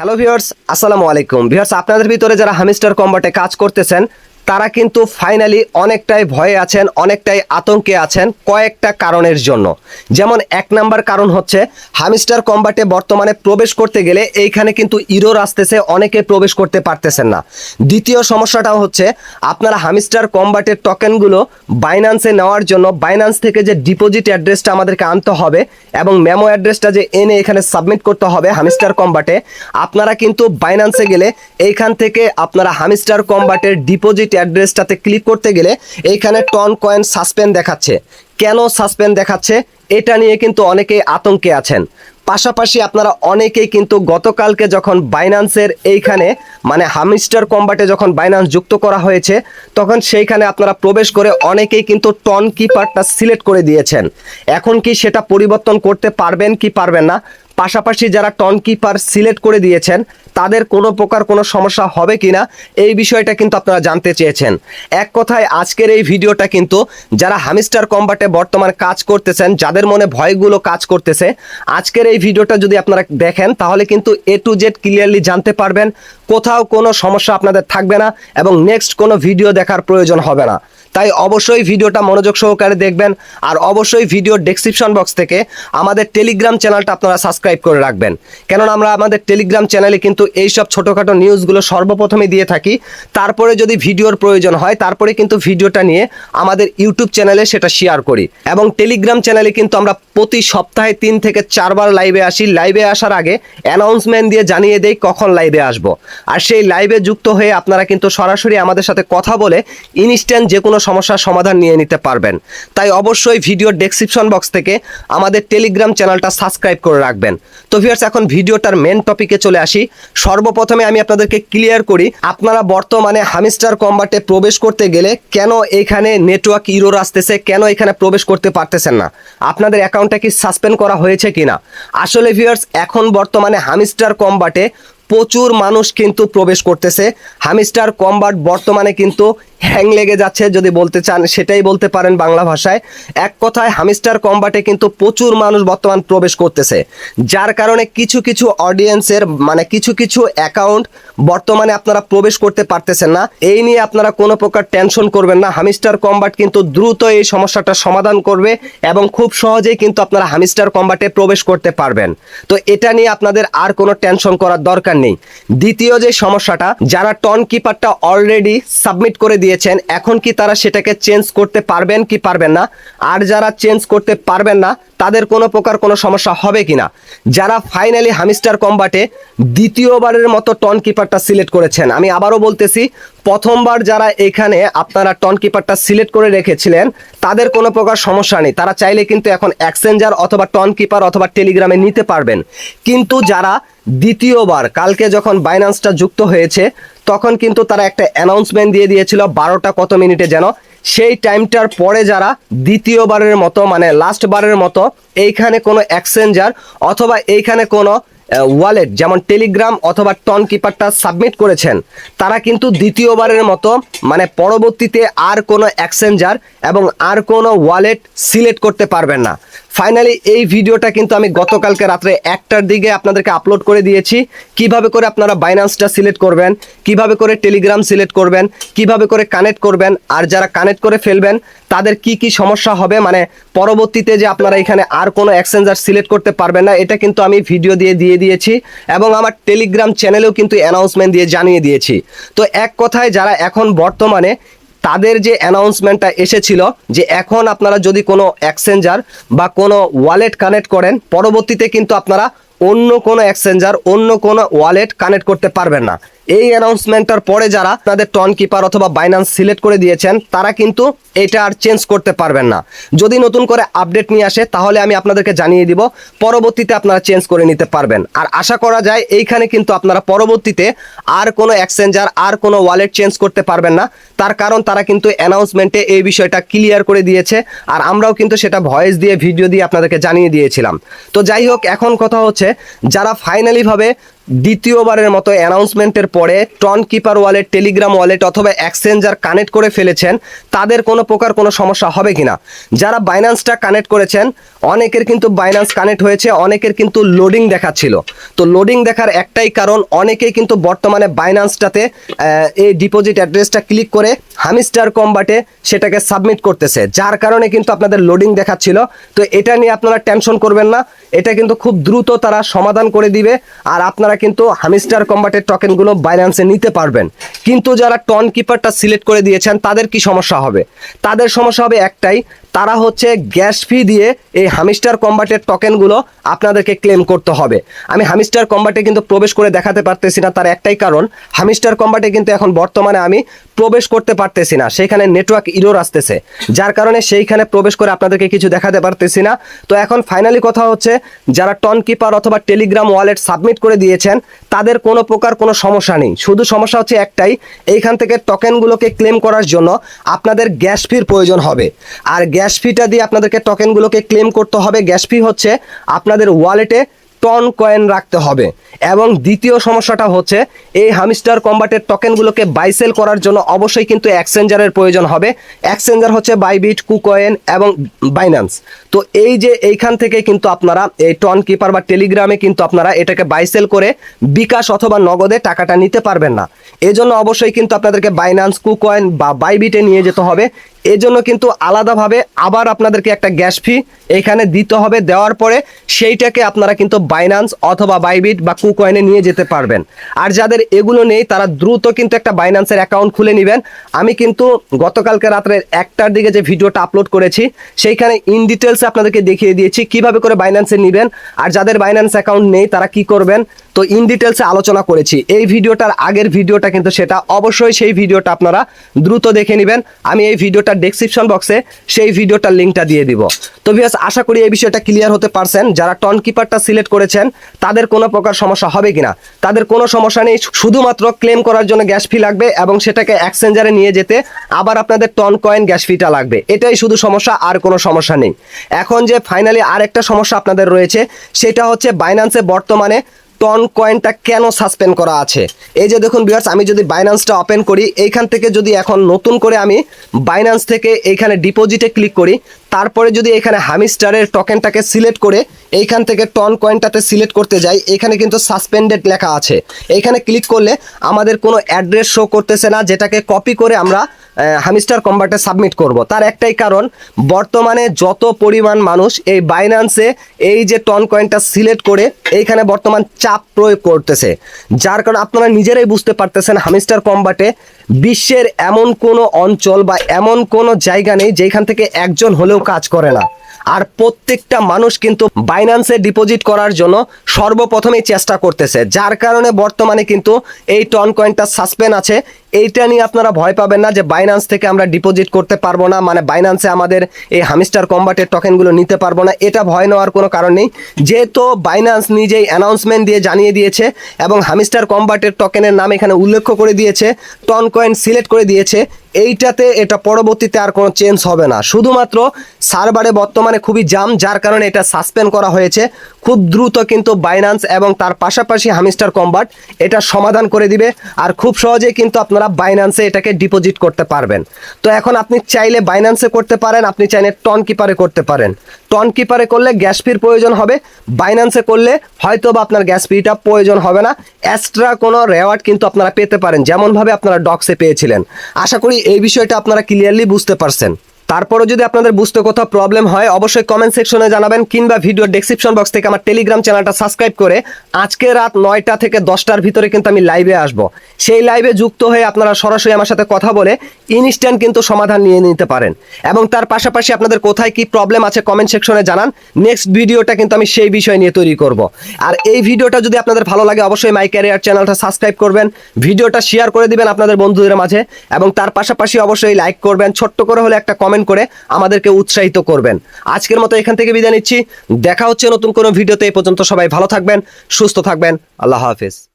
Hello viewers আসসালামু আলাইকুম। Viewers আপনাদের ভিতরে যারা হামিস্টার কম্বাটে কাজ করতেছেন তারা কিন্তু ফাইনালি অনেকটাই ভয়ে আছেন, অনেকটাই আতঙ্কে আছেন কয়েকটা কারণের জন্য। যেমন এক নাম্বার কারণ হচ্ছে হামিস্টার কম্বাটে বর্তমানে প্রবেশ করতে গেলে এইখানে কিন্তু ইরোর আসতেছে, অনেকে প্রবেশ করতে পারতেছেন না। দ্বিতীয় সমস্যাটা হচ্ছে, আপনারা হামিস্টার কম্বাটের টোকেনগুলো বাইন্যান্সে নেওয়ার জন্য বাইন্যান্স থেকে যে ডিপোজিট অ্যাড্রেসটা আমাদেরকে আনতে হবে এবং মেমো অ্যাড্রেসটা যে এনে এখানে সাবমিট করতে হবে হামিস্টার কম্বাটে আপনারা কিন্তু বাইন্যান্সে গেলে এইখান থেকে আপনারা হামিস্টার কম্বাটের ডিপোজিট অ্যাড্রেসটাতে ক্লিক করতে গেলে এইখানে টন কয়েন সাসপেন্ড দেখাচ্ছে। কেন সাসপেন্ড দেখাচ্ছে? এটা নিয়ে কিন্তু অনেকেই আতঙ্কে আছেন। পাশাপাশি আপনারা অনেকেই কিন্তু গতকালকে যখন বাইন্যান্সের এইখানে মানে হামিস্টার কম্বাটে যখন বাইন্যান্স যুক্ত করা হয়েছে, তখন সেইখানে আপনারা প্রবেশ করে অনেকেই কিন্তু টন কিপারটা সিলেক্ট করে দিয়েছেন। এখন কি সেটা পরিবর্তন করতে পারবেন কি পারবেন না? পাশাপাশি যারা টন কিপার সিলেক্ট করে দিয়েছেন, তাদের কোনো প্রকার কোনো সমস্যা হবে কি না এই বিষয়টা কিন্তু আপনারা জানতে চেয়েছেন। এক কথায় আজকের এই ভিডিওটা কিন্তু যারা হামিস্টার কম্বাটে বর্তমান কাজ করতেছেন, যাদের মনে ভয়গুলো কাজ করতেছে, আজকের এই ভিডিওটা যদি আপনারা দেখেন, তাহলে কিন্তু এ টু জেড ক্লিয়ারলি জানতে পারবেন, কোথাও কোনো সমস্যা আপনাদের থাকবে না এবং নেক্সট কোনো ভিডিও দেখার প্রয়োজন হবে না। তাই অবশ্যই ভিডিওটা মনোযোগ সহকারে দেখবেন আর অবশ্যই ভিডিওর ডেসক্রিপশন বক্স থেকে আমাদের টেলিগ্রাম চ্যানেলটা আপনারা সাবস্ক্রাইব করে রাখবেন। কেননা আমরা আমাদের টেলিগ্রাম চ্যানেলে কিন্তু এইসব ছোটোখাটো নিউজগুলো সর্বপ্রথমে দিয়ে থাকি। তারপরে যদি ভিডিওর প্রয়োজন হয়, তারপরে কিন্তু ভিডিওটা নিয়ে আমাদের ইউটিউব চ্যানেলে সেটা শেয়ার করি। এবং টেলিগ্রাম চ্যানেলে কিন্তু আমরা প্রতি সপ্তাহে তিন থেকে চারবার লাইভে আসি। লাইভে আসার আগে অ্যানাউন্সমেন্ট দিয়ে জানিয়ে দেই কখন লাইভে আসব। আর সেই লাইভে যুক্ত হয়ে আপনারা কিন্তু সরাসরি আমাদের সাথে কথা বলে ইনস্ট্যান্ট যে কোনো সমস্যার সমাধান নিয়ে নিতে পারবেন। তাই অবশ্যই ভিডিওর ডেসক্রিপশন বক্স থেকে আমাদের টেলিগ্রাম চ্যানেলটা সাবস্ক্রাইব করে রাখবেন। তো ভিউয়ার্স এখন ভিডিওটার মেন টপিকে চলে আসি। সর্বপ্রথমে আমি আপনাদেরকে ক্লিয়ার করি, আপনারা বর্তমানে হামিস্টার কম্বাটে প্রবেশ করতে গেলে কেন এখানে নেটওয়ার্ক ইরোর আসতেছে, কেন এখানে প্রবেশ করতে পারতেছেন না? আপনাদের অ্যাকাউন্টটা কি সাসপেন্ড করা হয়েছে কিনা? আসলে ভিউয়ার্স এখন বর্তমানে হামিস্টার কম্বাটে প্রচুর মানুষ কিন্তু প্রবেশ করতেছে। হামিস্টার কম্বাট বর্তমানে কিন্তু হ্যাং লেগে যাচ্ছে যদি বলতে চান, সেটাই বলতে পারেন বাংলা ভাষায়। এক কথায়, হামিস্টার কম্বাটে কিন্তু প্রচুর মানুষ বর্তমান প্রবেশ করতেছে। যার কারণে কিছু কিছু অডিয়েন্সের মানে কিছু কিছু অ্যাকাউন্ট বর্তমানে আপনারা প্রবেশ করতে পারতেছেন না। এই নিয়ে আপনারা কোনো প্রকার টেনশন করবেন না। হামিস্টার কম্বাট কিন্তু দ্রুত এই সমস্যাটা সমাধান করবে এবং খুব সহজেই কিন্তু আপনারা হামিস্টার কম্বাটে প্রবেশ করতে পারবেন। তো এটা নিয়ে আপনাদের আর কোনো টেনশন করার দরকার নেই। দ্বিতীয় যে সমস্যাটা, যারা টন কিপারটা অলরেডি সাবমিট করে দিয়েছেন। এখন কি তারা সেটাকে চেঞ্জ করতে পারবেন কি পারবেন না? আর যারা চেঞ্জ করতে পারবেন না, তাদের কোনো প্রকার কোনো সমস্যা হবে কিনা? যারা ফাইনালি হামিস্টার কম্বাটে দ্বিতীয়বারের মতো টন কিপারটা সিলেক্ট করেছেন। আমি আবারও বলতেছি, প্রথমবার যারা এখানে আপনারা টন কিপারটা সিলেক্ট করে রেখেছিলেন, তাদের কোনো প্রকার সমস্যা নেই। তারা চাইলে কিন্তু এখন এক্সচেঞ্জার অথবা টন কিপার অথবা টেলিগ্রামে নিতে পারবেন। কিন্তু যারা দ্বিতীয়বার, কালকে যখন বাইন্যান্সটা যুক্ত হয়েছে তখন কিন্তু তারা একটা অ্যানাউন্সমেন্ট দিয়ে দিয়েছিল বারোটা কত মিনিটে যেন। সেই টাইমটার পরে যারা দ্বিতীয়বারের মতো মানে লাস্ট বারের মতো এইখানে কোনো এক্সচেঞ্জার অথবা এইখানে কোনো ওয়ালেট যেমন টেলিগ্রাম অথবা টন কিপারটা সাবমিট করেছেন, তারা কিন্তু দ্বিতীয়বারের মতো মানে পরবর্তীতে আর কোনো এক্সচেঞ্জার এবং আর কোনো ওয়ালেট সিলেক্ট করতে পারবেন না। ফাইনালি এই ভিডিওটা কিন্তু আমি গতকালকে রাত্রে একটার দিকে আপনাদেরকে আপলোড করে দিয়েছি। কীভাবে করে আপনারা বাইন্যান্সটা সিলেক্ট করবেন, কীভাবে করে টেলিগ্রাম সিলেক্ট করবেন, কীভাবে করে কানেক্ট করবেন, আর যারা কানেক্ট করে ফেলবেন, তাদের কি কি সমস্যা হবে? মানে পরবর্তীতে যে আপনারা এখানে আর কোনো এক্সচেঞ্জার সিলেক্ট করতে পারবেন না, এটা কিন্তু আমি ভিডিও দিয়ে দিয়ে দিয়েছি এবং আমার টেলিগ্রাম চ্যানেলেও কিন্তু অ্যানাউন্সমেন্ট দিয়ে জানিয়ে দিয়েছি। তো এক কথায় যারা এখন বর্তমানে তাদের যে অ্যানাউন্সমেন্টটা এসেছিল যে এখন আপনারা যদি কোনো এক্সচেঞ্জার বা কোনো ওয়ালেট কানেক্ট করেন, পরবর্তীতে কিন্তু আপনারা অন্য কোনো এক্সচেঞ্জার অন্য কোনো ওয়ালেট কানেক্ট করতে পারবেন না। এই অ্যানাউন্সমেন্টটার পরে যারা তাদের টন কিপার অথবা বাইন্যান্স সিলেক্ট করে দিয়েছেন, তারা কিন্তু এটা আর চেঞ্জ করতে পারবেন না। যদি নতুন করে আপডেট নিয়ে আসে, তাহলে আমি আপনাদেরকে জানিয়ে দিব, পরবর্তীতে আপনারা চেঞ্জ করে নিতে পারবেন। আর আশা করা যায়, এইখানে কিন্তু আপনারা পরবর্তীতে আর কোনো এক্সচেঞ্জার আর কোনো ওয়ালেট চেঞ্জ করতে পারবেন না। তার কারণ, তারা কিন্তু অ্যানাউন্সমেন্টে এই বিষয়টা ক্লিয়ার করে দিয়েছে, আর আমরাও কিন্তু সেটা ভয়েস দিয়ে ভিডিও দিয়ে আপনাদেরকে জানিয়ে দিয়েছিলাম। তো যাই হোক, এখন কথা হচ্ছে, যারা ফাইনালিভাবে দ্বিতীয়বারের মতো অ্যানাউন্সমেন্টের পরে Tonkeeper wallet, Telegram wallet অথবা এক্সচেঞ্জার কানেক্ট করে ফেলেছেন, তাদের কোনো প্রকার কোনো সমস্যা হবে কিনা? যারা বাইন্যান্সটা কানেক্ট করেছেন অনেকের কিন্তু বাইন্যান্স কানেক্ট হয়েছে, অনেকের কিন্তু লোডিং দেখাচ্ছিল। তো লোডিং দেখার একটাই কারণ, অনেকেই কিন্তু বর্তমানে বাইন্যান্সটাতে এই ডিপোজিট অ্যাড্রেসটা ক্লিক করে হামিস্টার কম্বাটে সেটাকে সাবমিট করতেছে। যার কারণে কিন্তু আপনাদের লোডিং দেখাচ্ছিল। তো এটা নিয়ে আপনারা টেনশন করবেন না। এটা কিন্তু খুব দ্রুত তারা সমাধান করে দিবে আর আপনারা কিন্তু হামিস্টার কম্বাটের টোকেনগুলো বাইন্যান্সে নিতে পারবেন। কিন্তু যারা টন কিপারটা সিলেক্ট করে দিয়েছেন, তাদের কি সমস্যা হবে? তাদের সমস্যা হবে একটাই, তারা হচ্ছে গ্যাস ফি দিয়ে এই হামিস্টার কম্বাটের টোকেনগুলো আপনাদেরকে ক্লেম করতে হবে। আমি হামিস্টার কম্বাটে কিন্তু প্রবেশ করে দেখাতে পারতেছি না, তার একটাই কারণ, হামিস্টার কম্বাটে কিন্তু এখন বর্তমানে আমি প্রবেশ করতে পারতেছি না। সেখানে নেটওয়ার্ক ইরোর আসতেছে, যার কারণে সেইখানে প্রবেশ করে আপনাদেরকে কিছু দেখাতে পারতেছি না। তো এখন ফাইনালি কথা হচ্ছে, যারা টন কিপার অথবা টেলিগ্রাম ওয়ালেট সাবমিট করে দিয়েছেন, তাদের কোনো প্রকার কোনো সমস্যা নেই। শুধু সমস্যা হচ্ছে একটাই, এইখান থেকে টোকেনগুলোকে ক্লেম করার জন্য আপনাদের গ্যাস ফির প্রয়োজন হবে। আর গ্যাস ফিটা দিয়ে আপনাদেরকে টোকেনগুলোকে ক্লেম করতে হবে। গ্যাস ফি হচ্ছে, আপনাদের ওয়ালেটে টন কয়েন রাখতে হবে। এবং দ্বিতীয় সমস্যাটা হচ্ছে, এই হামিস্টার কম্বাটের টোকেনগুলোকে বাইসেল করার জন্য অবশ্যই কিন্তু এক্সচেঞ্জারের প্রয়োজন হবে। এক্সচেঞ্জার হচ্ছে বাইবিট কুকয়েন এবং বাইন্যান্স তো এই যে এইখান থেকে কিন্তু আপনারা, এই টন কিপার বা টেলিগ্রামে কিন্তু আপনারা এটাকে বাইসেল করে বিকাশ অথবা নগদে টাকাটা নিতে পারবেন না। এজন্য অবশ্যই কিন্তু আপনাদেরকে বাইন্যান্স কুকয়েন বা বাইবিটে নিয়ে যেতে হবে। এজন্য কিন্তু আলাদাভাবে আবার আপনাদেরকে একটা গ্যাস ফি এখানে দিতে হবে। দেওয়ার পরে সেইটাকে আপনারা কিন্তু বাইন্যান্স অথবা বাইবিট বা কুকয়েনে নিয়ে যেতে পারবেন। আর যাদের এগুলো নেই, তারা দ্রুত কিন্তু একটা বাইন্যান্সের অ্যাকাউন্ট খুলে নেবেন। আমি কিন্তু গতকালকে রাত্রে একটার দিকে যে ভিডিওটা আপলোড করেছি, সেইখানে ইন ডিটেলসে আপনাদেরকে দেখিয়ে দিয়েছি কীভাবে করে বাইন্যান্সে নেবেন। আর যাদের বাইন্যান্স অ্যাকাউন্ট নেই, তারা কি করবেন? তো ইন ডিটেলসে আলোচনা করেছি। এই ভিডিওটার আগের ভিডিওটা কিন্তু সেটা অবশ্যই সেই ভিডিওটা আপনারা দ্রুত দেখে নেবেন। আমি এই ভিডিওটার ডেসক্রিপশন বক্সে সেই ভিডিওটার লিঙ্কটা দিয়ে দিব। তো ভিউয়ার্স আশা করি এই বিষয়টা ক্লিয়ার হতে পারছেন। যারা টন কিপারটা সিলেক্ট করেছেন, তাদের কোনো প্রকার সমস্যা হবে কিনা? তাদের কোনো সমস্যা নেই, শুধুমাত্র ক্লেম করার জন্য গ্যাস ফি লাগবে এবং সেটাকে এক্সচেঞ্জারে নিয়ে যেতে আবার আপনাদের টন কয়েন গ্যাস ফিটা লাগবে। এটাই শুধু সমস্যা, আর কোনো সমস্যা নেই। এখন যে ফাইনালি আরেকটা সমস্যা আপনাদের রয়েছে, সেটা হচ্ছে বাইন্যান্সে বর্তমানে টন কয়েনটা কেন সাসপেন্ড করা আছে? এই যে দেখুন বিয়ার্স আমি যদি বাইন্যান্সটা ওপেন করি, এইখান থেকে যদি এখন নতুন করে আমি বাইন্যান্স থেকে এইখানে ডিপোজিটে ক্লিক করি তারপরে যদি এখানে হামিস্টারের টোকেনটাকে সিলেক্ট করে এইখান থেকে টন কয়েনটাতে সিলেক্ট করতে যাই, এখানে কিন্তু সাসপেন্ডেড লেখা আছে। এইখানে ক্লিক করলে আমাদের কোনো অ্যাড্রেস শো করতেছে না, যেটাকে কপি করে আমরা হামিস্টার কম্বার্টে সাবমিট করব। তার একটাই কারণ, বর্তমানে যত পরিমাণ মানুষ এই বাইন্যান্সে এই যে টন কয়েনটা সিলেক্ট করে এইখানে বর্তমান চাপ প্রয়োগ করতেছে। যার কারণে আপনারা নিজেরাই বুঝতে পারতেছেন হামিস্টার কম্বাটে বিশ্বের এমন কোনো অঞ্চল বা এমন কোনো জায়গা নেই যেখান থেকে একজন হলেও কাজ করে না। আর প্রত্যেকটা মানুষ কিন্তু বাইন্যান্সে ডিপোজিট করার জন্য সর্বপ্রথমেই চেষ্টা করতেছে। যার কারণে বর্তমানে কিন্তু এই টন কয়েনটা সাসপেন্ড আছে। এইটা নিয়ে আপনারা ভয় পাবেন না যে বাইন্যান্স থেকে আমরা ডিপোজিট করতে পারব না। মানে বাইন্যান্সে আমাদের এই হামিস্টার কম্বাটের টোকেনগুলো নিতে পারব না। এটা ভয় নেওয়ার কোনো কারণ নেই। যেহেতু বাইন্যান্স নিজেই অ্যানাউন্সমেন্ট দিয়ে জানিয়ে দিয়েছে এবং হামিস্টার কম্বাটের টোকেনের নাম এখানে উল্লেখ করে দিয়েছে। টন কয়েন সিলেক্ট করে দিয়েছে। এইটাতে এটা পরবর্তীতে আর কোনো চেঞ্জ হবে না। শুধুমাত্র সার্ভারে বর্তমানে খুবই জাম যার কারণে এটা সাসপেন্ড করা হয়েছে। খুব দ্রুত কিন্তু বাইন্যান্স এবং তার পাশাপাশি হামিস্টার কম্বার্ট এটা সমাধান করে দিবে। আর খুব সহজেই কিন্তু আপনারা বাইন্যান্সে এটাকে ডিপোজিট করতে পারবেন। তো এখন আপনি চাইলে বাইন্যান্সে করতে পারেন, আপনি চাইলে টন কিপারে করতে পারেন। টন কিপারে করলে গ্যাস ফির প্রয়োজন হবে। বাইন্যান্সে করলে হয়তো বা আপনার গ্যাস ফিটা প্রয়োজন হবে না। এক্সট্রা কোনো রেওয়ার্ড কিন্তু আপনারা পেতে পারেন, যেমনভাবে আপনারা ডক্সে পেয়েছিলেন। আশা করি এই বিষয়টা আপনারা ক্লিয়ারলি বুঝতে পারছেন। তারপরও যদি আপনাদের বুঝতে কোথাও প্রবলেম হয়, অবশ্যই কমেন্ট সেকশনে জানাবেন কিংবা ভিডিও ডেসক্রিপশন বক্স থেকে আমার টেলিগ্রাম চ্যানেলটা সাবস্ক্রাইব করে আজকে রাত নয়টা থেকে দশটার ভিতরে কিন্তু আমি লাইভে আসব। সেই লাইভে যুক্ত হয়ে আপনারা সরাসরি আমার সাথে কথা বলে ইনস্ট্যান্ট কিন্তু সমাধান নিয়ে নিতে পারেন। এবং তার পাশাপাশি আপনাদের কোথায় কি প্রবলেম আছে কমেন্ট সেকশনে জানান। নেক্সট ভিডিওটা কিন্তু আমি সেই বিষয় নিয়ে তৈরি করব। আর এই ভিডিওটা যদি আপনাদের ভালো লাগে, অবশ্যই মাই ক্যারিয়ার চ্যানেলটা সাবস্ক্রাইব করবেন। ভিডিওটা শেয়ার করে দিবেন আপনাদের বন্ধুদের মাঝে এবং তার পাশাপাশি অবশ্যই লাইক করবেন। ছোট্ট করে হলে একটা কমেন্ট করে আমাদেরকে উৎসাহিত করবেন। আজকের মতো এখান থেকে বিদায় নিচ্ছি। দেখা হচ্ছে নতুন কোনো ভিডিওতে। এই পর্যন্ত সবাই ভালো থাকবেন, সুস্থ থাকবেন। আল্লাহ হাফেজ।